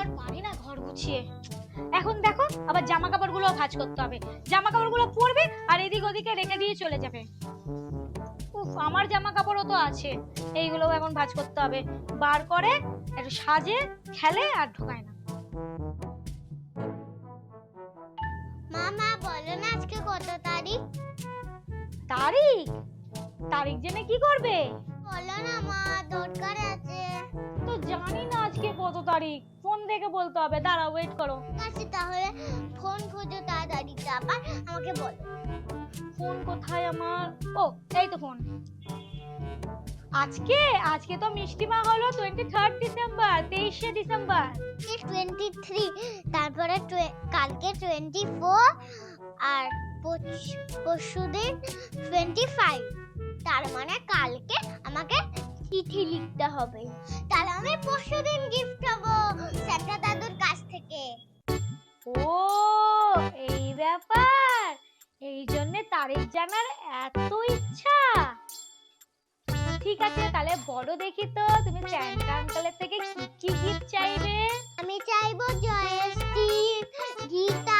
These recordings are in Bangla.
আর পারি না ঘর গুছিয়ে। এখন দেখো আবার জামা কাপড়গুলো ভাঁজ করতে হবে। জামা কাপড়গুলো পরবে আর এদিক ওদিকে রেখে দিয়ে চলে যাবে। উফ আমার জামা কাপড়ও তো আছে। এইগুলো এখন ভাঁজ করতে হবে। বার করে একটু সাজে খেলে আর ঢোকায় না। মামা বলো না আজকে কত তারিখ? তারিখ? তারিখ জেনে কি করবে? বলো না মা দরকার আছে। তো জানি না আজকে কত তারিখ। দেখে বলতে হবে। দাঁড়া ওয়েট করো। আছে তাহলে ফোন খোঁজো তাড়াতাড়ি আবার আমাকে বলো। ফোন কোথায় আমার? ও এই তো ফোন আজকে? আজকে তো মিষ্টিমা হলো টোয়েন্টি থার্ড ডিসেম্বর তেইশে ডিসেম্বর টোয়েন্টি থ্রি তারপরে কালকে টোয়েন্টি ফোর আর পরশু দিন টোয়েন্টি ফাইভ তার মানে কালকে আমাকে চিঠি লিখতে হবে। তাহলে আমি পরশু দিন গিফট তারিখ জানার এত ইচ্ছা? ঠিক আছে, তাহলে বড় দেখি তো, তুমি স্যান্টা আঙ্কেলের থেকে কি কি গিফট চাইবে? আমি চাইব জয়শ্রী গিটার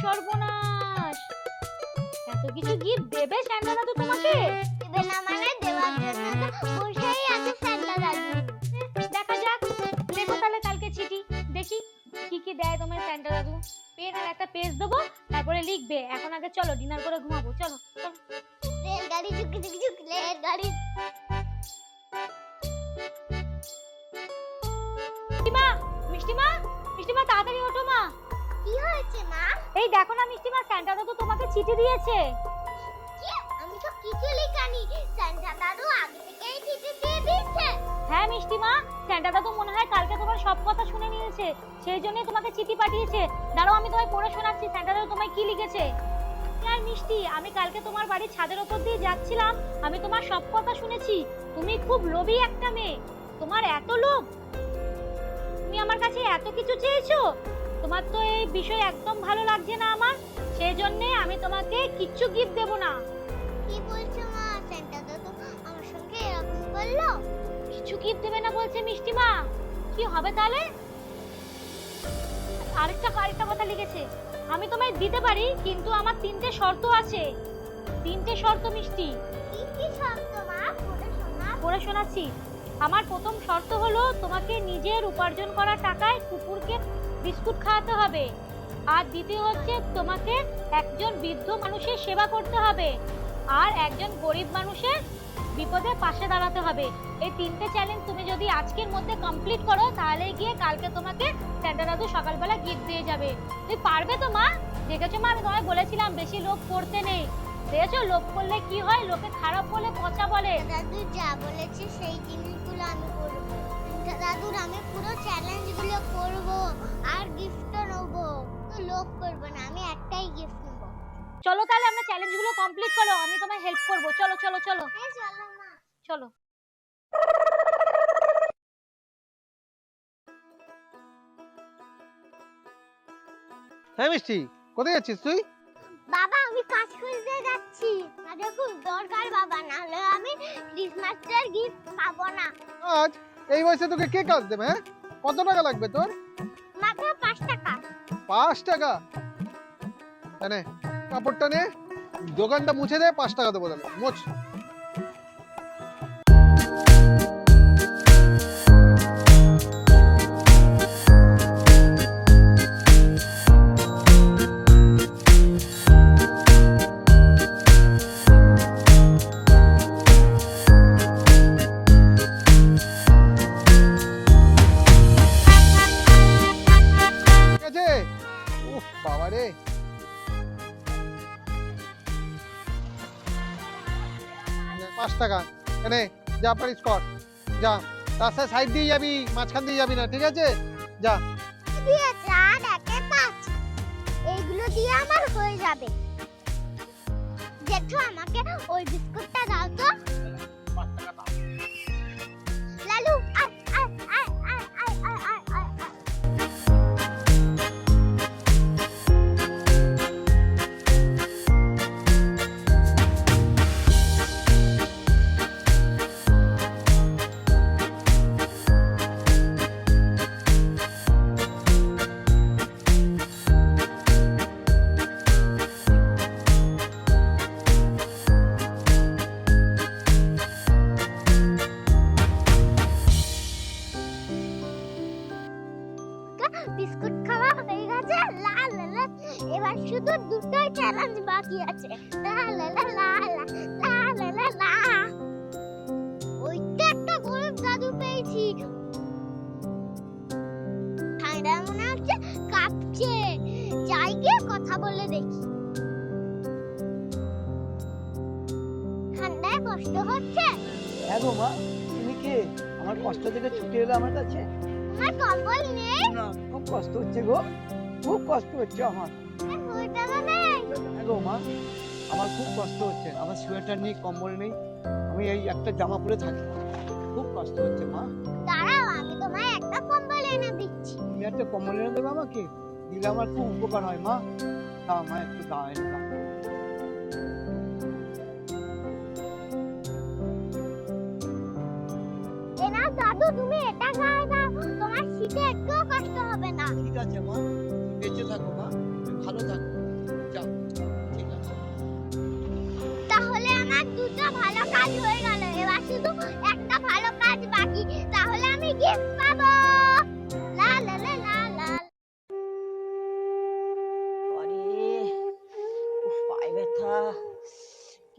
সর্বনাশ। এত কিছু গিফট দেবে স্যান্টা দাদু তোমাকে? দেবে না মানে দেওয়ার জন্য তো বসেই আছে স্যান্টা দাদু। দেখা যাক। লেখো তাহলে কালকে চিঠি। দেখি কি কি দেয় তোমার স্যান্টা দাদু। পেন আর একটা পেজ দেবো তারপরে লিখবে। এখন আগে চলো ডিনার করে ঘুমাবো। চলো চলো। রেলগাড়ি ঝুঁকি ঝুঁকি ঝুঁকি রেলগাড়ি। মিষ্টিমা মিষ্টিমা মিষ্টিমা তাড়াতাড়ি ওঠো মা। কি হয়েছে মা? এই দেখো না মিষ্টি মা স্যান্টা দাদু তোমাকে চিঠি দিয়েছে। কি? আমি তো কিছু লিখানি। সান্টা দাদু আগে থেকেই চিঠি দিয়ে দিয়েছে। হ্যাঁ মিষ্টিমা স্যান্টা দাদু মনে হয় কালকে তোমার সব কথা শুনে নিয়েছে সেই জন্যই তোমাকে চিঠি পাঠিয়েছে। দাঁড়াও আমি তোমায় পড়ে শোনাচ্ছি স্যান্টা দাদু তোমায় কি লিখেছে? আর মিষ্টি আমি কালকে তোমার বাড়ির ছাদের ওপর দিয়ে যাচ্ছিলাম আমি তোমার সব কথা শুনেছি। তুমি খুব লোভী একটা মেয়ে। তোমার এত লোভ? তুমি আমার কাছে এত কিছু চেয়েছো? তোমার তো এই বিষয় একদম ভালো লাগছে না আমার? সেই জন্যে আমি তোমাকে কিচ্ছু গিফট দেবো না। কি বলছো মা? সান্টা দাদু আমার সঙ্গে এরকম করল। কিছু গিফট দেবে না বলছে মিষ্টি মা কি হবে তাহলে? আরেকটা আরেকটা কথা লিখেছে। আমি তোমায় দিতে পারি কিন্তু আমার তিনটে শর্ত আছে। তিনটে শর্ত মিষ্টি। কি কি শব্দ মা? পড়ে শোনা। পড়ে শোনাচ্ছি। আমার প্রথম শর্ত হলো তোমাকে নিজের উপার্জন করা টাকায় কুকুরকে বিস্কুট খাওয়াতে হবে। আর দ্বিতীয় হচ্ছে তোমাকে একজন বৃদ্ধ মানুষের সেবা করতে হবে। আর একজন গরিব মানুষের বিপদে পাশে দাঁড়াতে হবে। এই তিনটে চ্যালেঞ্জ তুমি যদি আজকের মধ্যে কমপ্লিট করো, তাহলে গিয়ে কালকে তোমাকে স্যান্টা দাদু সকালবেলা গিফট দিয়ে যাবে। তুমি পারবে তো মা? দেখেছ মা? আমি তোমায় বলেছিলাম, বেশি লোক করতে নেই। দেখেছ? লোক করলে কি হয়? লোকে খারাপ বলে, পচা বলে। দাদু যা বলেছে, সেই জিনিসগুলো আমি দাদুর আমি পুরো চ্যালেঞ্জগুলো করব আর গিফটও নেব। তো লোভ করব না আমি একটাই গিফট নেব। চলো তাহলে আমরা চ্যালেঞ্জগুলো কমপ্লিট করো আমি তোমায় হেল্প করব। চলো চলো চলো। হ্যাঁ চলো মা। চলো। হ্যাঁ মিষ্টি কোথায় যাচ্ছিস তুই? বাবা আমি কাজ খুঁজতে যাচ্ছি। আরে খুব দরকার বাবা। না হলে আমি ক্রিসমাসের গিফট পাবো না। আজ এই বয়সে তোকে কে কাজ দেবে হ্যাঁ? কত টাকা লাগবে তোর? মাত্র পাঁচ টাকা। পাঁচ টাকা? নে কাপড়টা নে দোকানটা মুছে দেয় পাঁচ টাকা দেবো তাহলে। মোচ। বাবা পাঁচ টাকা। এনে, যা পারিস কর। যা। রাস্তায় সাইড দিয়ে যাবি, মাঝখান দিয়ে যাবি না, ঠিক আছে? যা। দিয়ে দিয়ে আমার হয়ে যাবে। জেঠু, আমাকে ওই বিস্কুটটা দাও তো। চ্যালেঞ্জ বাকি আছে। লা লা লা লা লা লা লা লা লা। ওইটা একটা গরিব দাদু পেয়েছি। ঠান্ডা মনে হচ্ছে কাঁপছে। যাই গিয়ে কথা বলে দেখি। ঠান্ডায় কষ্ট হচ্ছে? হ্যাঁ গো মা তুমি কে? আমার কষ্ট থেকে ছুটে এলো আমার কাছে? আমার কম্বল নেই। না খুব কষ্ট হচ্ছে গো। খুব কষ্ট হচ্ছে আমার। গো মা আমার খুব কষ্ট হচ্ছে। আমার সোয়েটার নেই কম্বল নেই আমি এই একটা জামা পরে থাকি। খুব কষ্ট হচ্ছে মা। দাঁড়াও আমি তোমায় একটা কম্বল এনে দিচ্ছি। তুমি একটা কম্বল এনে দেবে আমাকে? দিলে আমার খুব উপকার হয় মা। দাও মা একটু দাও এনে দাও। দাদু তুমি এটা গায়ে দাও। তোমার শীতে একটুও কষ্ট হবে না। ঠিক আছে মা।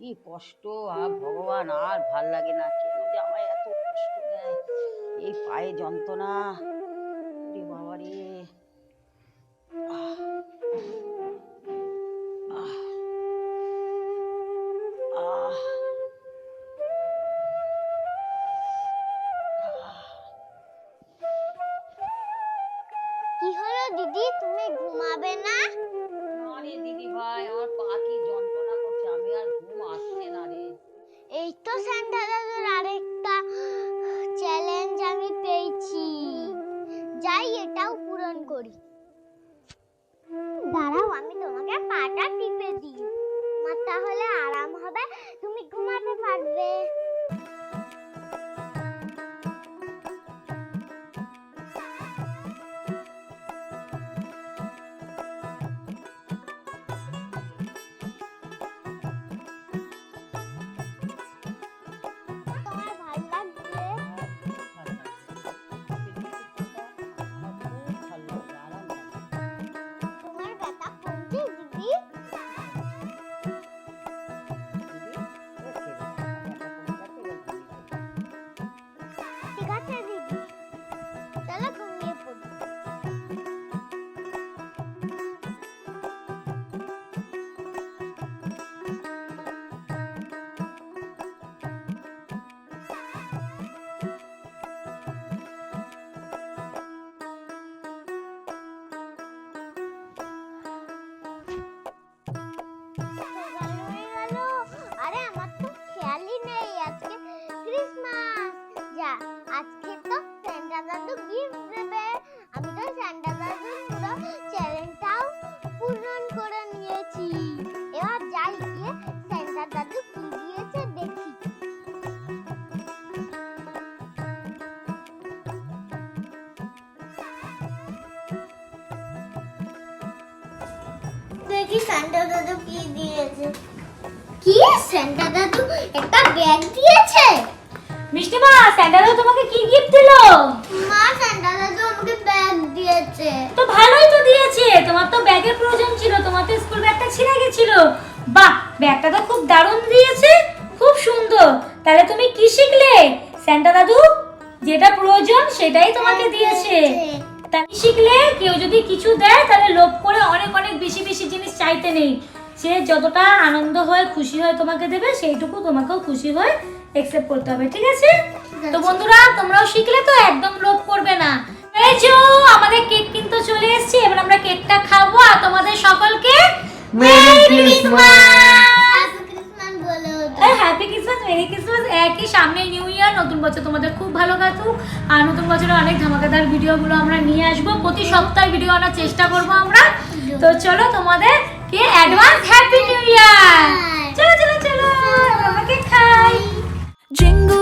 কি কষ্ট, আর ভগবান আর ভালো লাগে না। কেন যে আমায় এত কষ্ট দেয়? এই পায়ে যন্ত্রণা। রে বাবা রে। কি হলো দিদি? তুমি ঘুমাবে না? তো দাদুর আরেকটা চ্যালেঞ্জ আমি পেয়েছি। যাই এটাও পূরণ করি। দেখি স্যান্টা দাদু কি দিয়েছে? কি স্যান্টা দাদু? একটা ব্যাগ দিয়েছে। মিষ্টি মা স্যান্ডালো তোমাকে কি গিফট দিলো? মা স্যান্টা দাদু আমাকে ব্যাগ দিয়েছে। তো ভালোই তো দিয়েছে। তোমার তো ব্যাগের প্রয়োজন ছিল তোমার তো স্কুল ব্যাগটা ছিঁড়ে গেছিল। বাহ ব্যাগটা তো খুব দারুণ দিয়েছে খুব সুন্দর। তাহলে তুমি কি শিখলে? স্যান্টা দাদু যেটা প্রয়োজন সেটাই তোমাকে দিয়েছে। তা শিখলে? কেউ যদি কিছু দেয় তাহলে লোভ করে অনেক অনেক বেশি বেশি জিনিস চাইতে নেই। সে যতটা আনন্দ হয় খুশি হয় তোমাকে দেবে সেইটুকু তোমাকেও খুশি হয়ে একসেপ্ট করতে হবে ঠিক আছে? তো বন্ধুরা তোমরাও শিখলে তো একদম লোভ করবে না। এই যে আমাদের কেক কিন্তু চলে এসেছে এবার আমরা কেকটা খাব আর তোমাদের সকলকে merry Christmas happy Christmas happy Christmas merry Christmas একই সামনে নিউ ইয়ার নতুন বছর তোমাদের খুব ভালো কাটুক। আর নতুন বছরে অনেক ধামাকাদার ভিডিওগুলো আমরা নিয়ে আসব। প্রতি সপ্তাহে ভিডিও আনার চেষ্টা করব আমরা। তো চলো তোমাদের এর অ্যাডভান্স হ্যাপি নিউ ইয়ার চলো চলো চলো আমাকে খাই। জিঙ্গু